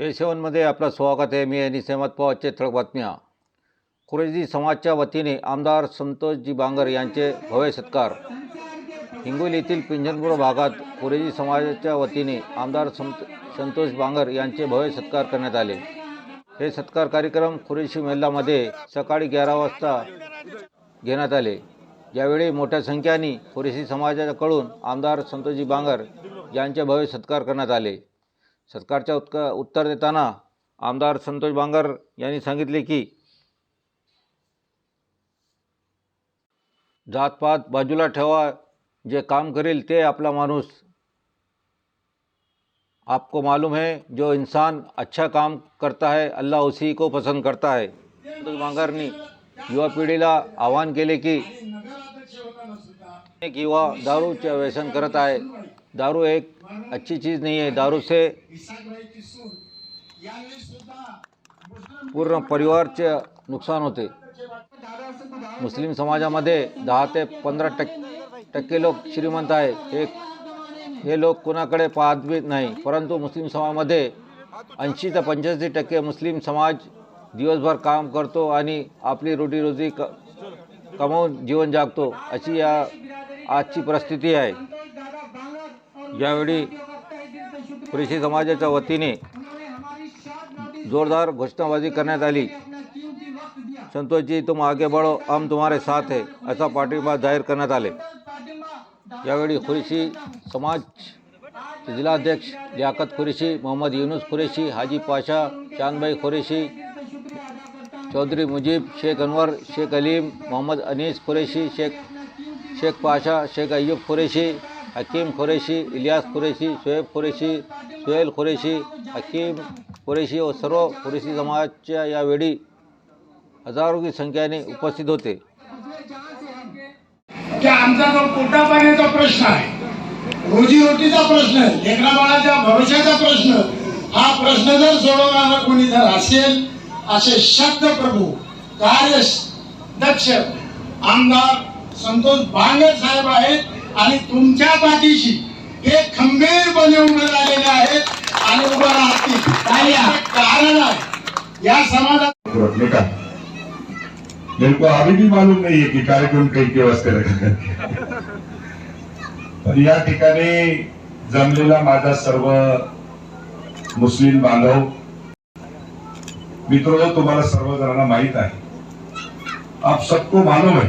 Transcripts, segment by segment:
ए सेवनमध्ये आपलं स्वागत आहे. मी आणि सेमत पवारचे ठळक बातम्या. कुरेजी समाजच्या वतीने आमदार संतोषजी बांगर यांचे भव्य सत्कार. हिंगोली येथील पिंजनपूर भागात कुरेजी समाजाच्या वतीने आमदार संत संतोष बांगर यांचे भव्य सत्कार करण्यात आले. हे सत्कार कार्यक्रम कुरेशी मेल्लामध्ये सकाळी ग्यारा वाजता घेण्यात आले. यावेळी मोठ्या संख्येने कुरेशी समाजाकडून आमदार संतोषजी बांगर यांचे भव्य सत्कार करण्यात आले. सरकारच्या उत्क उत्तर देताना आमदार संतोष बांगर यांनी सांगितले की जातपात बाजूला ठेवा जे काम करेल ते आपला माणूस. आपको मालूम है जो इंसान अच्छा काम करता है अल्लाह उसी को पसंद करता है। संतोष बांगरनी युवा पिढीला आवाहन केले की एक युवा दारूचे व्यसन करत आहे. दारू एक अच्छी चीज़ नहीं है दारू से पूर्ण परिवारचे नुकसान होते। मुस्लिम समाजामध्ये दहा ते पंधरा टक्के टक्के लोक श्रीमंत आहे हे हे लोक कोणाकडे पाहत बी नाही परंतु मुस्लिम समाजामध्ये ऐंशी ते पंच्याऐंशी टक्के मुस्लिम समाज दिवसभर काम करतो आणि आपली रोटीरोजी क कमावून जीवन जागतो अशी या आजची परिस्थिती आहे. यावेळी कृषी समाजाच्या वतीने जोरदार घोषणाबाजी करण्यात आली. संतोषजी तुम आगे बढ़ो हम तुम्हारे साथ है असा पाठिंबा जाहीर करण्यात आले. यावेळी खुरेशी समाज जिल्हाध्यक्ष लियाकत खुरेशी मोहम्मद युनुस खुरेशी हाजी पाशा चांदबाई खुरेशी चौधरी मुजीब शेख अनवर शेख अलीम मोहम्मद अनीस खुरेशी शेख शेख पाशा शेख अय्यूब खुरेशी हकीम खुरेशी इलियास खुरेशी शोएब खुरेशी सुहेल खुरेशी हकीम खुरेशी व सर्व खुरेशी समाजाच्या यावेळी हजारो की संख्येने उपस्थित होते. की आमचा जो पोटा पाण्याचा प्रश्न आहे? रोजीरोटीचा प्रश्न लेकरा बाळाच्या भरोश्याचा प्रश्न. हा प्रश्न जर सोडवणारा कोणी जर असेल असे शब्द प्रभू कार्य दक्ष आमदार संतोष बांगर साहेब आहेत आणि तुमच्या पाठीशी हे खंबीरपणे उभे राहिलेले आहेत आणि उभं राहतील. कारण आहे. या समाजात रखने का मेरे को अभी भी मालूम नहीं है कि कार्यक्रम कैके वास्ते रखा करके पण या ठिकाणी जमलेला माझा सर्व मुस्लिम बांधव मित्र तुम्हाला सर्वजणांना माहीत आहे. आप सबको मालूम है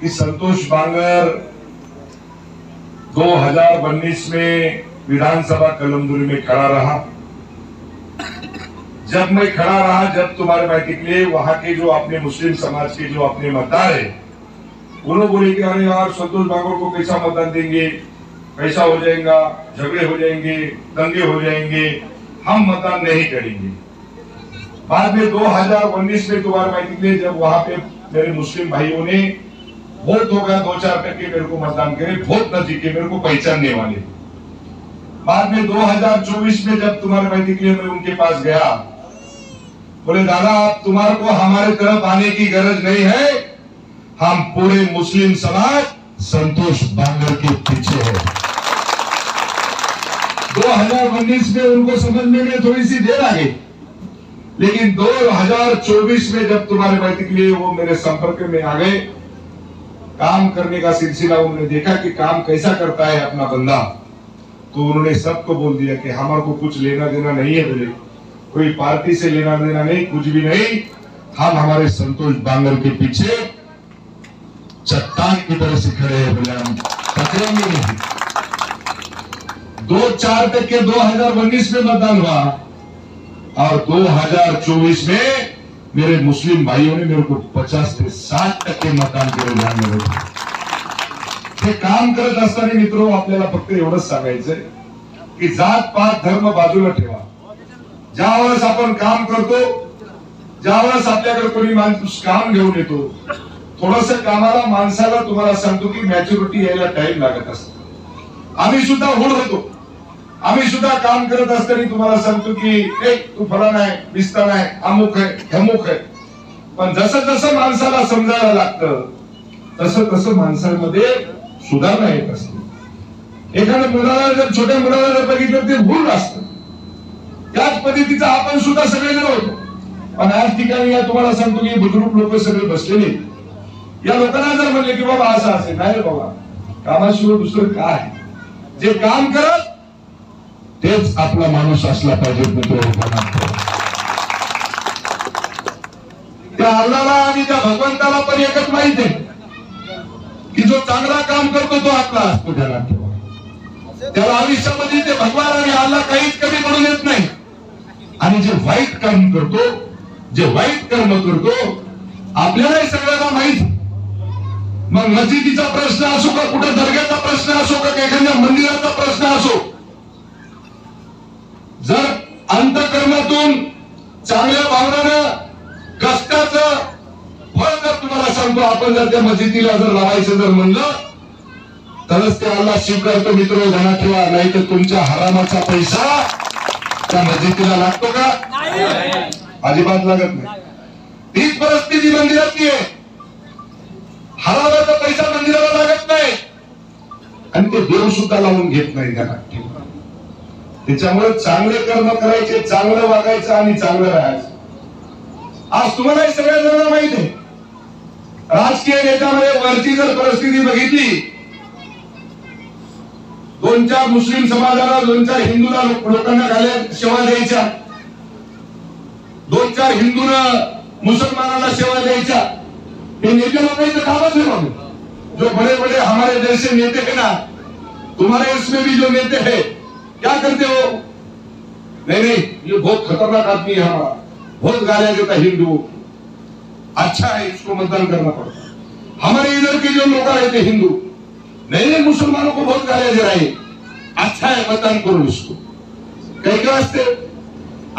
कि संतोष बांगर 2019 में विधानसभा कलमदुरी में खड़ा रहा। जब मैं खड़ा रहा, जब तुम्हारे बैठक लिए वहाँ के जो अपने मुस्लिम समाज के जो अपने मतदार है, उन्होंने बोले कि अरे यार, संतोष बांगोर को कैसा मतदान देंगे? कैसा हो जाएगा, झगड़े हो जाएँगे, दंगे हो जाएँगे, हम मतदान नहीं करेंगे। बाद में 2019 में तुम्हारे बैठक लिए जब वहाँ पे मेरे मुस्लिम भाइयों ने वोट हो गया दो चार टक्के मेरे को मतदान करे बहुत नज़दीक मेरे को पहचानने वाले बाद में 2024 में जब तुम्हारे के लिए मैं उनके पास गया। बोले, दादा, आप तुम्हारे को हमारे तरफ़ आने की गरज नहीं है। हम पूरे मुस्लिम समाज संतोष बांगर के पीछे है। 2019 में उनको समझने में थोड़ी सी देर आ गई लेकिन 2024 में जब तुम्हारे के लिए वो मेरे संपर्क में आ गए। काम करने का सिलसिला उन्होंने देखा कि काम कैसा करता है अपना बंदा। तो उन्होंने सबको बोल दिया कि हमारे को कुछ लेना देना नहीं है बोले कोई पार्टी से लेना देना नहीं, कुछ भी नहीं। हम हमारे संतोष बांगर के पीछे चट्टान की तरह से खड़े हैं बोले हम। टकरेंगे नहीं दो चार तक के 2019 में मतदान हुआ और 2024 में मेरे मुस्लिम भाइयों ने मेरे को 50 ते 60 टक्के मतदान केलं ध्यान हे काम करत असताना मित्र आपल्याला फक्त एवढंच सांगायचंय की जात पात धर्म बाजूला ठेवा. ज्यावेळेस आपण काम करतो ज्यावेळेस आपल्याकडे कोणी माणूस काम घेऊन येतो थोडस कामाला माणसाला तुम्हाला सांगतो की मॅच्युरिटी यायला टाइम लागत असतो. आम्ही सुद्धा होड होतो. आम्ही सुद्धा काम करत असताना तुम्हाला सांगतो की ए तू फलाना आहे बिस्तान आहे अमुक आहे धमुक आहे. पण जसं जसं माणसाला समजायला लागतं तसं तसं माणसामध्ये सुधारणा येत असते. एखाद्या मुलाला जर छोट्या मुलाला जर बघितलं ते भूल असतं त्याच पद्धतीचा आपण सुद्धा सगळेजण होतो. पण आज ठिकाणी या तुम्हाला सांगतो की बुजुर्ग लोक सगळे बसलेले या लोकांना जर म्हणले की बाबा असं असेल नाही रे बाबा. कामाशिवाय दुसरं काय? जे काम करत तेच आपला माणूस असला पाहिजे मित्र त्या अल्लाला आणि त्या भगवंताला पण एकच माहीत आहे की जो चांगला काम करतो तो आपला असतो त्याला. त्याला आयुष्यामध्ये ते भगवान आणि अल्ला काहीच कमी म्हणून येत नाही. आणि जे वाईट काम करतो जे वाईट कर्म करतो आपल्यालाही सगळ्यांना माहीत मग मस्जिदीचा प्रश्न असो का कुठं दर्ग्याचा प्रश्न असो का एखाद्या मंदिराचा प्रश्न असो जर अंतकर्मातून चांगल्या भावनानं कष्टाचं फळ जर तुम्हाला सांगतो आपण जर त्या मस्जिदीला जर लावायचं जर म्हणलं तरच ते अल्ला स्वीकारतो मित्र ध्यानात ठेवा. नाही तर तुमच्या हरामाचा पैसा त्या मस्जिदीला लागतो का? अजिबात लागत नाही. तीच परिस्थिती मंदिरातली आहे. हरामाचा पैसा मंदिराला लागत नाही. आणि ते देव सुद्धा लावून घेत नाही ठेवा त्याच्यामुळे चांगले कर्म करायचे चांगलं वागायचं आणि चांगलं राहायचं. आज तुम्हाला सगळ्या जणांना माहीत आहे. राजकीय नेत्यामध्ये वरची जर परिस्थिती बघितली दोन चार मुस्लिम समाजाला दोन चार हिंदूला लोकांना घाल्या सेवा द्यायच्या. दोन चार हिंदूला मुसलमानाला सेवा द्यायच्या. हे नेते लोकांचं कामच आहे बाबू. जो बड़े बड़े हमारे जैसे नेते हैं ना तुम्हारे इसमें भी जो नेते है क्या करते हो? नहीं नहीं ये बहुत खतरनाक आदमी है हमारा। बहुत गालियां देता हिंदू। अच्छा है इसको मतदान करना पड़ता हमारे इधर के जो लोग रहते हिंदू नए नहीं मुसलमानों को बहुत गालियां दे रहे अच्छा है मतदान करो इसको। काही काय असते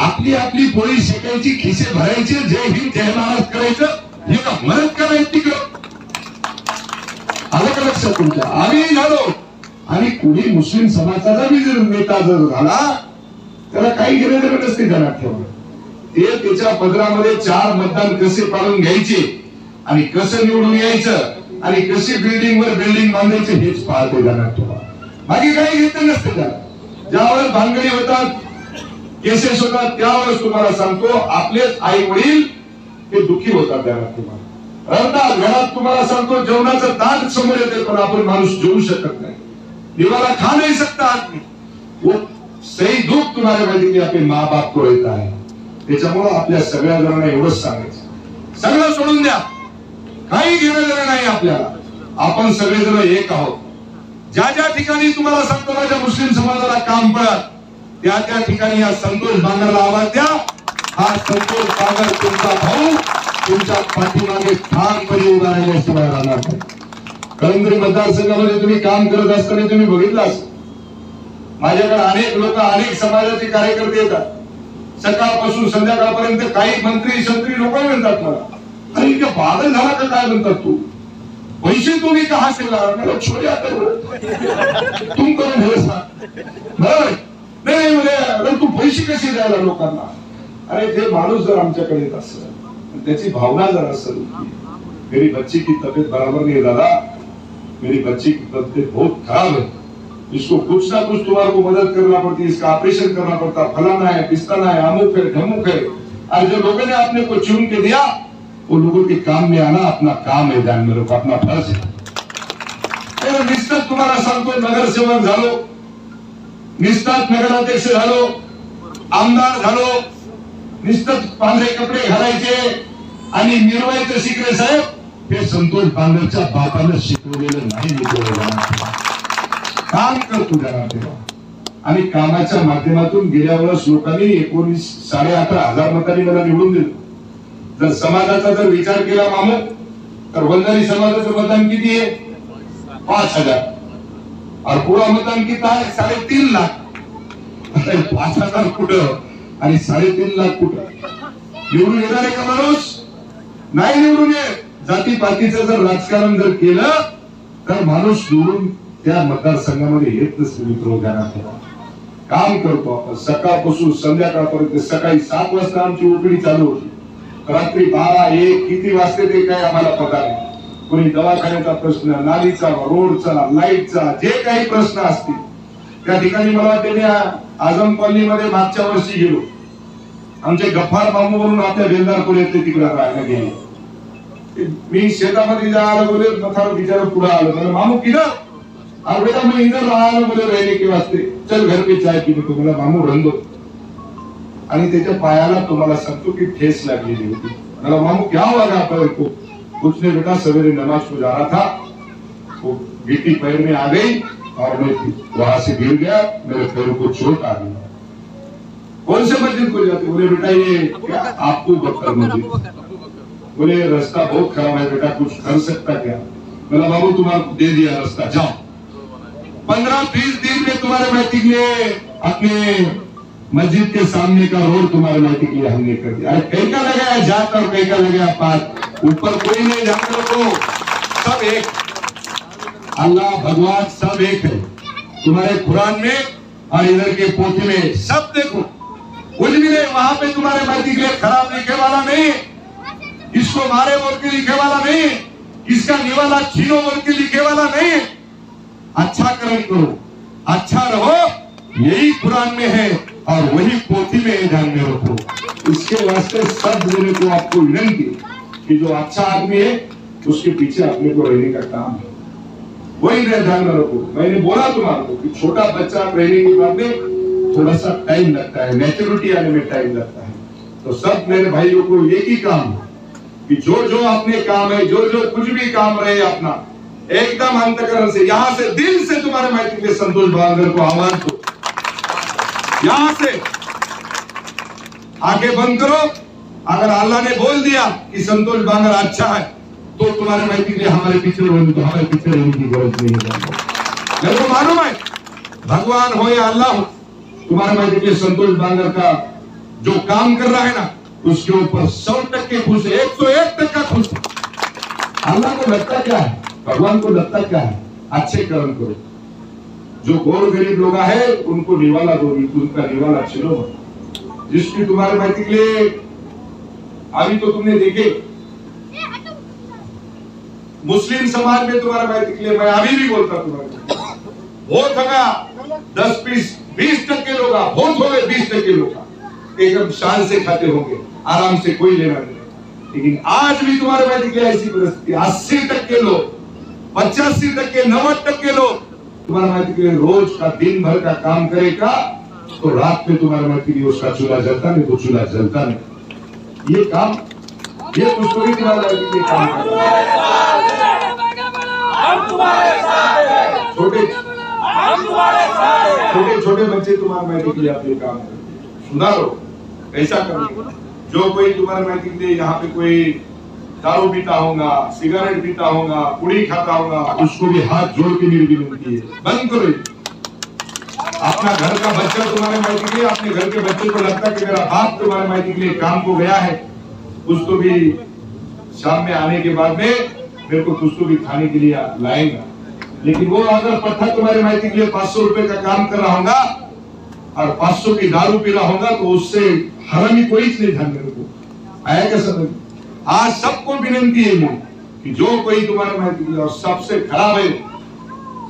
आपली आपली पोळी शेकायची खिसे भरायचे जय हिंद जय महाराज करायचं हे का मदत करायची तिकडं? आलं का लक्षात तुमच्या? आम्ही झालो. आणि कुणी मुस्लिम समाजाचा बी जर नेता जर झाला त्याला काही घेणे देणं नसते ध्यानात ठेवलं ते त्याच्या पदरामध्ये चार मतदान कसे पाडून घ्यायचे आणि कसं निवडून यायचं आणि कशी बिल्डिंग वर बिल्डिंग बांधायचे हेच पाहते जाणार तुम्हाला. बाकी काही घेतलं नसतं त्याला. ज्यावेळेस भानगडी होतात केसेस होतात त्यावेळेस तुम्हाला सांगतो आपलेच आई वडील हे दुखी होतात घरात तुम्हाला. रडतात घरात तुम्हाला सांगतो जेवणाचं ताट समोर येते पण आपण माणूस जेवू शकत नाही. निवारा खा नाही सकता आदमी वो सही दुख तुम्हारे माहिती की आपले माँ बाप को येत आहे त्याच्यामुळं आपल्या सगळ्या जणांना एवढंच सांगायचं. सगळं सोडून द्या. काही घेणं देणं नाही आपल्याला. आपण सगळेजण एक आहोत. ज्या ज्या ठिकाणी तुम्हाला सांगतो माझ्या मुस्लिम समाजाला काम पडत त्या त्या ठिकाणी या संतोष बांगरला आवाज द्या. हा संतोष बांगर तुमचा भाऊ तुमच्या पाठीमागे ठामपणे उभा राहिल्याशिवाय राहणार नाही. कळमनुरी मतदारसंघामध्ये तुम्ही काम करत असताना तुम्ही बघितलं माझ्याकडे अनेक लोक अनेक समाजाचे कार्यकर्ते येतात. सकाळपासून संध्याकाळपर्यंत काही मंत्री संत्री लोक म्हणतात मला. अरे इतकं बादल झाला का काय म्हणतात तू? पैसे तुम्ही कहा से ला छोड्या तुम करून हे नाही म्हणे अरे तू पैसे कसे द्यायला लोकांना? अरे ते माणूस जर आमच्याकडे येत असेल त्याची भावना जर असेल मेरी बच्ची की तब्येत बराबर नहीं दादा. मेरी बच्ची की तबीयत बहुत खराब है इसको कुछ ना कुछ तुम्हारे को मदद करना पड़ती है इसका ऑपरेशन करना पड़ता फलाना है पिस्ताना है अमुक है ढमुक है। और जो लोगों ने आपने को चुन के दिया वो लोगों के काम में आना अपना काम है ध्यान में रखो अपना फर्ज है। तर निश्चित तुम्हाला सांगतो हो, नगरसेवक झालो निस्तात नगराध्यक्ष झालो आमदार झालो निस्तात पांढरे कपडे घालायचे आणि मिरवायचं शिकले साहेब हे संतोष बांगरच्या बापानं शिकवलेलं नाही मित्र काम करतो जरा तेव्हा आणि कामाच्या माध्यमातून गेल्या वेळेस लोकांनी एकोणीस साडे अकरा हजार मतांनी मला निवडून दिलं. जर समाजाचा जर विचार केला मामू तर वंजारी समाजाचं मतदान किती आहे? पाच हजार. और मतदान किती आहे? साडेतीन लाख. आता पाच हजार कुठं? आणि साडेतीन लाख कुठं? निवडून येणार आहे का माणूस? नाही निवडून येत. जाती पातीचं जर राजकारण जर केलं तर माणूस निवडून त्या मतदारसंघामध्ये येत नसते मित्र काम करतो आपण. सकाळपासून संध्याकाळपर्यंत सकाळी सात वाजता आमची उकडी चालू होती. रात्री बारा एक किती वाजते ते काय आम्हाला पता नाही कोणी दवाखान्याचा प्रश्न नालीचा रोडचा लाईटचा जे काही प्रश्न असतील. त्या ठिकाणी मला वाटते मी आझम कॉलनीमध्ये मागच्या वर्षी गेलो. आमचे गफ्फार मामू म्हणून आपल्या बेलदारपूर येते तिकडे राहायला गेले. मी शेतामध्ये जायला बोलले मथार बिचारा पुढे आलो. मामू किधर और बेटा मैं इधर रहा हूं बोले रहने के वास्ते चल घर पे चाय को बोला मामू दो आणि त्याच्या पायाला तुम्हाला सांगतो की ठेस लागलेली होती. मला मामू क्या हुआ था पैर को उसने बेटा सवेरे नमाज को जा रहा था वो गिट्टी पैर में आ गई और मैं वहां से गिर गया मेरे पैर को चोट आ गई। कौन से मस्जिद को जाते? बोले बेटा ये क्या आपको बख्तर मस्जिद बोले रास्ता बहुत खराब है बेटा कुछ कर सकता क्या? बोला बाबू तुम्हारा दे दिया रास्ता जाओ। पंद्रह बीस दिन में तुम्हारे मैट्रिक लिए अपने मस्जिद के सामने का रोड तुम्हारे मैट्रिक लिए हमने कर दिया। अरे कहीं का लगाया जात और कहीं का लगाया पात ऊपर कोई नहीं जानते को सब एक। अल्लाह, भगवान सब एक है। तुम्हारे कुरान में और इधर के पोथी में सब देखो। कुछ भी नहीं, वहाँ पे तुम्हारे मैट्रिक लिए खराब लिखे वाला नहीं। इसको मारे बोल के लिखे वाला नहीं। इसका निवाला छीनो बोल के लिखे वाला नहीं। अच्छा कर्म करो अच्छा रहो, यही कुरान में है, और वही पोथी में ध्यान में रखो। इसके वास्ते सब देने को आपको विनंती कि जो अच्छा आदमी है, उसके पीछे अपने को रहने का काम है। वही ध्यान में रखो। मैंने बोला तुम्हारे को कि छोटा बच्चा रहने के बाद में थोड़ा सा टाइम लगता है मैच्योरिटी आने में टाइम लगता है। तो सब मेरे भाइयों को एक ही काम कि जो जो अपने काम है, जो जो कुछ भी काम रहे अपना एकदम अंतकरण से, यहाँ से दिल से तुम्हारे मैत्री के संतोष बांगर को आह्वान दो यहाँ से। आगे बंद करो। अगर अल्लाह ने बोल दिया कि संतोष बांगर अच्छा है तो तुम्हारे मैत्री के हमारे पीछे रहने तो हमारे पीछे रहने की ज़रूरत नहीं है। मेरे को मालूम है, भगवान हो या अल्लाह हो, तुम्हारे मैत्री के संतोष बांगर का जो काम कर रहा है ना, उसके ऊपर सौ टक्के खुश है, एक सौ एक टक्का खुश अल्लाह को लगता क्या है? भगवान को लगता क्या है? अच्छे कर्म करो। जो गौर गरीब लोग है, उनको निवाला दो, उनका निवाला छिलो मत। जिसकी तुम्हारे भाई के लिए अभी तो तुमने देखे। मुस्लिम समाज में तुम्हारे भाई के लिए मैं अभी भी बोलता तुम्हारे बहुत होगा, दस बीस बीस टक्के लोग बहुत हो गए बीस टक्के लोग एकदम शान से खाते होंगे, आराम से कोई लेना नहीं लेकिन आज भी तुम्हारे भाई के लिए ऐसी परिस्थिति अस्सी टक्के लोग पचासी टक्के नब्बे टक्के लोग। तुम्हारा माइती के रोज का दिन भर का काम करेगा तो रात में तुम्हारा माइती के उसका चूल्हा जलता नहीं तो चूल्हा जलता नहीं। ये काम ये पुस्तकें तुम्हारे माइती के काम छोटे छोटे छोटे बच्चे तुम्हारे माइती के लिए आप ये काम करते सुधारो ऐसा करने जो कोई तुम्हारे माइती के लिए यहाँ पे कोई दारू पीता होगा सिगरेट पीता होगा पुड़ी खाता होगा उसको भी हाथ जोड़ के मेरी विनती है। बंद करो। अपना घर का बच्चा तुम्हारे मायके के लिए अपने घर के बच्चे को लगता है कि मेरा बाप तुम्हारे मायके के लिए काम को गया है। उसको भी शाम में आने के बाद में मेरे को कुछ तो भी खाने के लिए लाएगा। लेकिन वो अगर पत्थर तुम्हारे मायके के लिए पाँच सौ रुपए का काम कर रहा होगा और पाँच सौ की दारू पी रहा होगा तो उससे हरामी कोई नहीं ध्यान मेरे को आएगा समझ? आज सबको विनंती है मैं कि जो कोई तुम्हारे मायके के लिए, और सबसे खराब है,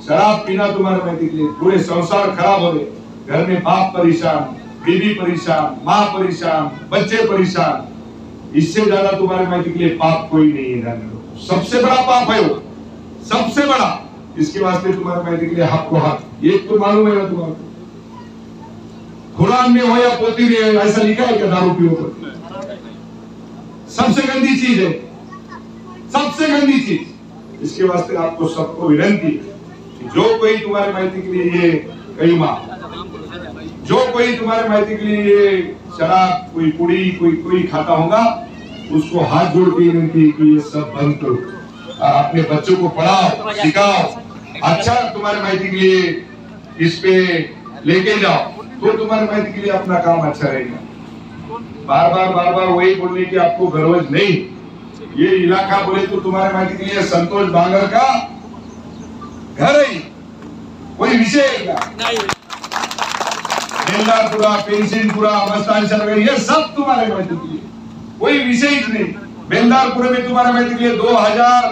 शराब पीना तुम्हारे मायके के लिए, पूरे संसार खराब हो गए। घर में बाप परेशान, बीवी परेशान, माँ परेशान, बच्चे परेशान। इससे ज़्यादा तुम्हारे मायके के लिए पाप कोई नहीं है सबसे बड़ा पाप है वो। सबसे बड़ा। इसके वास्ते तुम्हारे मायके के लिए हक को हक ये तो मालूम है ना तुम्हारे कुरान में हो या पोती में ऐसा लिखा है क्या दारू पियो सबसे गंदी चीज़ है। सबसे गंदी चीज़। इसके वास्ते आपको सबको विनंती है जो कोई तुम्हारे माइती के लिए ये कईमा जो कोई तुम्हारे माइती के लिए ये शराब, कोई पुड़ी, कोई कोई खाता होगा, उसको हाथ जोड़ के विनती कि ये सब बंद करो। अपने बच्चों को पढ़ाओ, सिखाओ अच्छा तुम्हारे माइती के लिए इस पे लेके जाओ तो तुम्हारे माइती के लिए अपना काम अच्छा रहेगा। बार बार बार बार वही बोलने की आपको गरज नहीं। ये इलाका बोले तो तुम्हारे माइती के लिए संतोष बांगर का घर है। कोई विषय है क्या? बेलदारपुरा पेंसिनपुरा मस्तान सर्वे ये सब तुम्हारे माइती के लिए। कोई विषय ही नहीं। में तुम्हारे माइती के लिए दो हज़ार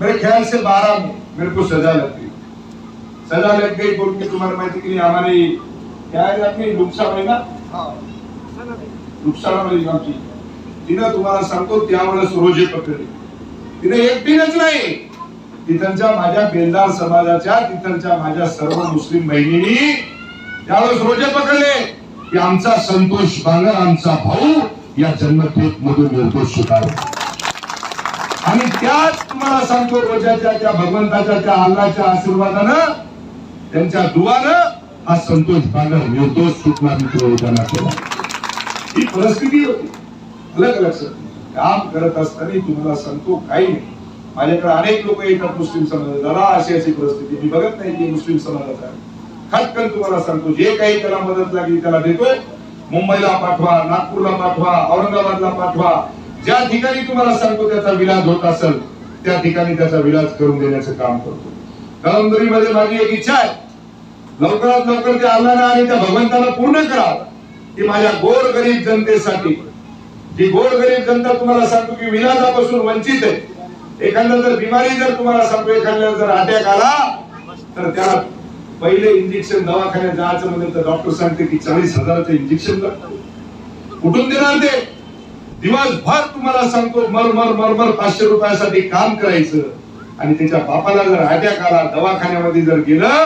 मेरे ख्याल से बारह में मेरे को सजा लगती सजा लग गई बोल के तुम्हारे माहिती की नहीं हमारी क्या है आपकी नुकसान आहे ना? नुकसानामध्ये आमची तिनं तुम्हाला सांगतो त्यावेळेस रोजे पकडले तिने एक एकटीनच नाही. तिथलच्या माझ्या बेलदार समाजाच्या तिथलच्या माझ्या सर्व मुस्लिम बहिणींनी त्यावेळेस रोजे पकडले की आमचा संतोष बांगर आमचा भाऊ या जन्मपेठ मधून निर्दोष सुटावा आणि त्याच तुम्हाला सांगतो रोजाच्या त्या भगवंताच्या त्या अल्लाच्या आशीर्वादानं त्यांच्या दुवानं हा संतोष बांगर निर्दोष सुटणार मित्र होताना केला ही परिस्थिती होती. अलग लक्षात काम करत असताना तुम्हाला सांगतो काही नाही. माझ्याकडे अनेक लोक येतात मुस्लिम समाजाला जरा अशी अशी परिस्थिती. मी बघत नाही की मुस्लिम समाजाचा खटकन तुम्हाला सांगतो जे काही त्याला मदत लागली त्याला देतोय मुंबईला पाठवा नागपूरला पाठवा औरंगाबादला पाठवा. ज्या ठिकाणी तुम्हाला सांगतो त्याचा विलाज होत असेल त्या ठिकाणी त्याचा विलाज करून देण्याचं काम करतो. कळमदुरीमध्ये माझी एक इच्छा आहे. लवकरात लवकर त्या अल्लानं आणि त्या भगवंताला पूर्ण करा. ती माझ्या गोर गरीब जनतेसाठी. जी गोर गरीब जनता तुम्हाला सांगतो की विलाजापासून वंचित आहे. एखादा जर बिमारी जर तुम्हाला सांगतो एखाद्याला जर अटॅक आला तर त्याला पहिले इंजेक्शन दवाखान्यात जायचं म्हणजे तर डॉक्टर सांगते की चाळीस हजाराचं इंजेक्शन कुठून देणार ते? दिवसभर तुम्हाला सांगतो मर मर मर मर पाचशे रुपयासाठी काम करायचं. आणि त्याच्या बापाला जर अटॅक आला दवाखान्यामध्ये जर गेलं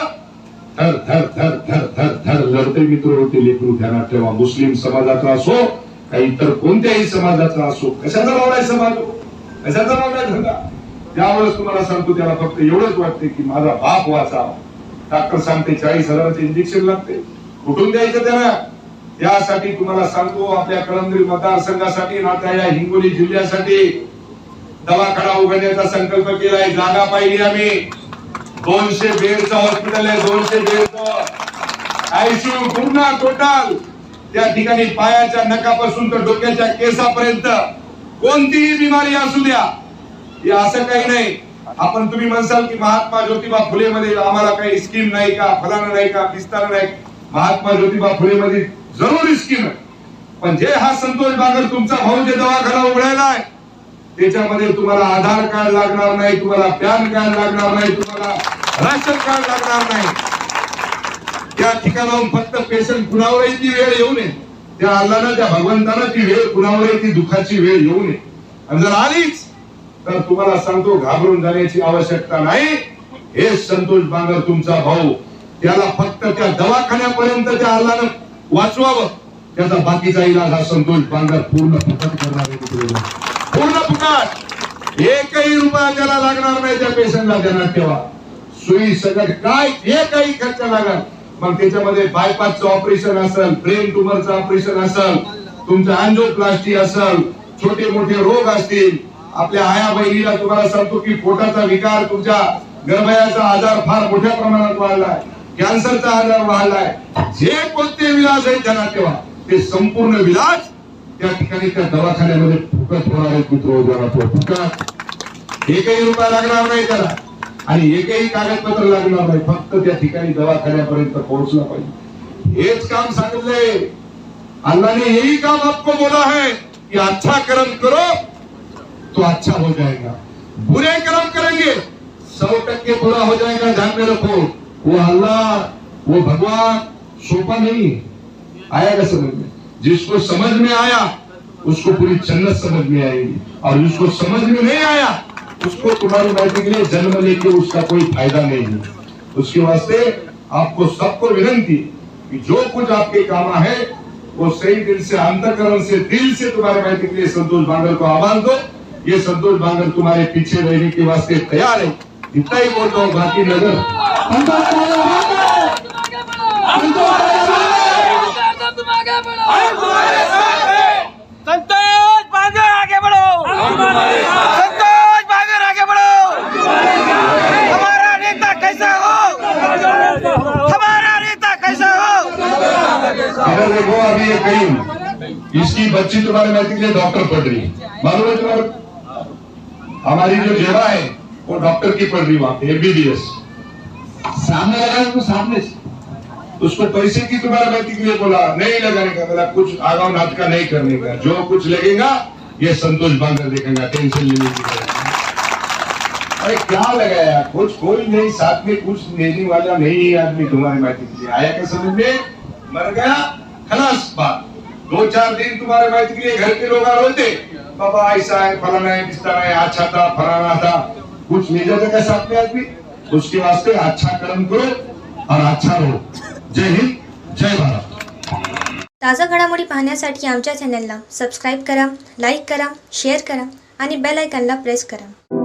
थर थर थर थर थर थर लढते मित्र होते लेकरू ध्यानात ठेवा. मुस्लिम समाजाचा असो का इतर कोणत्याही समाजाचा असो कशाचा लावलाय समाज? कशाचा लावलाय धंदा? त्यावेळेस तुम्हाला सांगतो त्याला फक्त एवढंच वाटते की माझा बाप वाचावा डॉक्टर सांगते चाळीस हजाराचे इंजेक्शन लागते कुठून द्यायचं त्यांना यासाठी तुम्हाला सांगतो आपल्या कळमगिरी मतदारसंघासाठी ना या हिंगोली जिल्ह्यासाठी दवाखाना उघडण्याचा संकल्प केलाय. जागा पाहिली आम्ही. दोनशे बेडचं हॉस्पिटल आहे दोनशे बेडचं. आयसीयू पूर्ण टोटल त्या ठिकाणी पायाच्या नकापासून तर डोक्याच्या केसापर्यंत कोणतीही बिमारी असू द्या. हे असं काही नाही. आपण तुम्ही म्हणसाल की महात्मा ज्योतिबा फुले मध्ये आम्हाला काही स्कीम नाही का फलाना नाही का पिस्ताना नाही. महात्मा ज्योतिबा फुले मध्ये जरूर स्कीम आहे. पण जे हा संतोष बागर तुमचा भाऊ जे दवाखाना उघडायला आहे त्याच्यामध्ये तुम्हाला आधार कार्ड लागणार नाही तुम्हाला पॅन कार्ड लागणार नाही तुम्हाला राशन कार्ड लागणार नाही. त्या ठिकाणाहून फक्त पेशंट कुणावरही ती वेळ येऊ नये. त्या अल्लानं त्या भगवंतानं ती वेळ कुणावरही ती दुःखाची वेळ येऊ नये. आणि जर आलीच तर तुम्हाला सांगतो घाबरून जाण्याची आवश्यकता नाही. हे संतोष बांगर तुमचा भाऊ त्याला फक्त त्या दवाखान्यापर्यंत त्या अल्लानं वाचवावं. त्याचा बाकीचा इलाज हा संतोष बांगर पूर्ण फुकट करणार पूर्ण फुकट! एकही रुपया त्याला लागणार नाही त्या पेशंटला देणार ठेवा. सुई सगट काय जे काही खर्च लागल. मग त्याच्यामध्ये बायपासचं ऑपरेशन असेल ब्रेन ट्युमरचं ऑपरेशन असेल तुमचं अँजोप्लास्टी असेल छोटे मोठे रोग असतील. आपल्या आया बहिणीला तुम्हाला सांगतो की पोटाचा विकार तुमच्या गर्भयाचा आजार फार मोठ्या प्रमाणात वाढलाय. कॅन्सरचा आजार वाढलाय. जे कोणते विलास आहेत त्यांना तेव्हा ते संपूर्ण विलास त्या ठिकाणी त्या दवाखान्यामध्ये फुकट होणार आहे मित्र फुकट. एकही रुपया लागणार नाही त्याला. आणि एकही कागदपत्र लागणार नाही. फक्त त्या दवाखान्यापर्यंत काम सांगितलंय. अल्लाह ने यही काम आपको बोला है कि अच्छा कर्म करो तो अच्छा हो जाएगा. बुरे कर्म करेंगे, सौ टक्के बुरा हो जाएगा, ध्यान में रखो. वो अल्लाह, वो भगवान, सोपा नहीं है. आएगा समझ में? जिसको समझ में आया, उसको पूरी जन्नत समझ में आएगी. और जिसको समझ में नहीं आया उसको तुम्हारी बैठक के लिए जन्म लेके उसका कोई फ़ायदा नहीं है। उसके वास्ते आपको सबको विनंती कि जो कुछ आपके काम है, वो सही दिल से, अंतकरण से, दिल से तुम्हारे बैठक के लिए संतोष बांगल को आवाज़ दो। ये संतोष बांगल तुम्हारे पीछे रहने के वास्ते तैयार है। इतना ही बोलता हूँ बाकी नज़र संतोष बांगर आगे बढ़ो संतोष बांगर आगे बढ़ो हमारा नेता कैसा हो हमारा नेता कैसा हो इधर देखो अभी ये कहीं इसकी बच्ची तुम्हारे मैथिक के लिए डॉक्टर पढ़ रही है। मालूम है तुम्हारे? हमारी जो जेवा है, वो डॉक्टर की पढ़ रही वहाँ एमबीबीएस सामने लगा उसको सामने उसको पैसे की तुम्हारे मैथिक के लिए बोला, नहीं लगाने का बोला, कुछ आगाव नाच का नहीं करने का। जो कुछ लगेगा, ये संतोष बांगर देखेगा, टेंशन लेने की अरे क्या लगाया? कुछ कोई नहीं, साथ में कुछ लेने वाला नहीं आदमी तुम्हारे मायके के लिए आया क्या समझ में? मर गया, खलास बात। दो चार दिन तुम्हारे बैठ के घर के लोग रोते बाबा ऐसा है फलाना है बिस्तारा है अच्छा था फलाना था। कुछ मिल जाता क्या साथ में आदमी? उसके वास्ते अच्छा कर्म करो और अच्छा रहो। जय हिंद जय भारत। ताजा घडामोडी पाहण्यासाठी आमच्या चॅनलला सबस्क्राईब करा लाईक करा शेअर करा आणि बेल आयकॉनला प्रेस करा.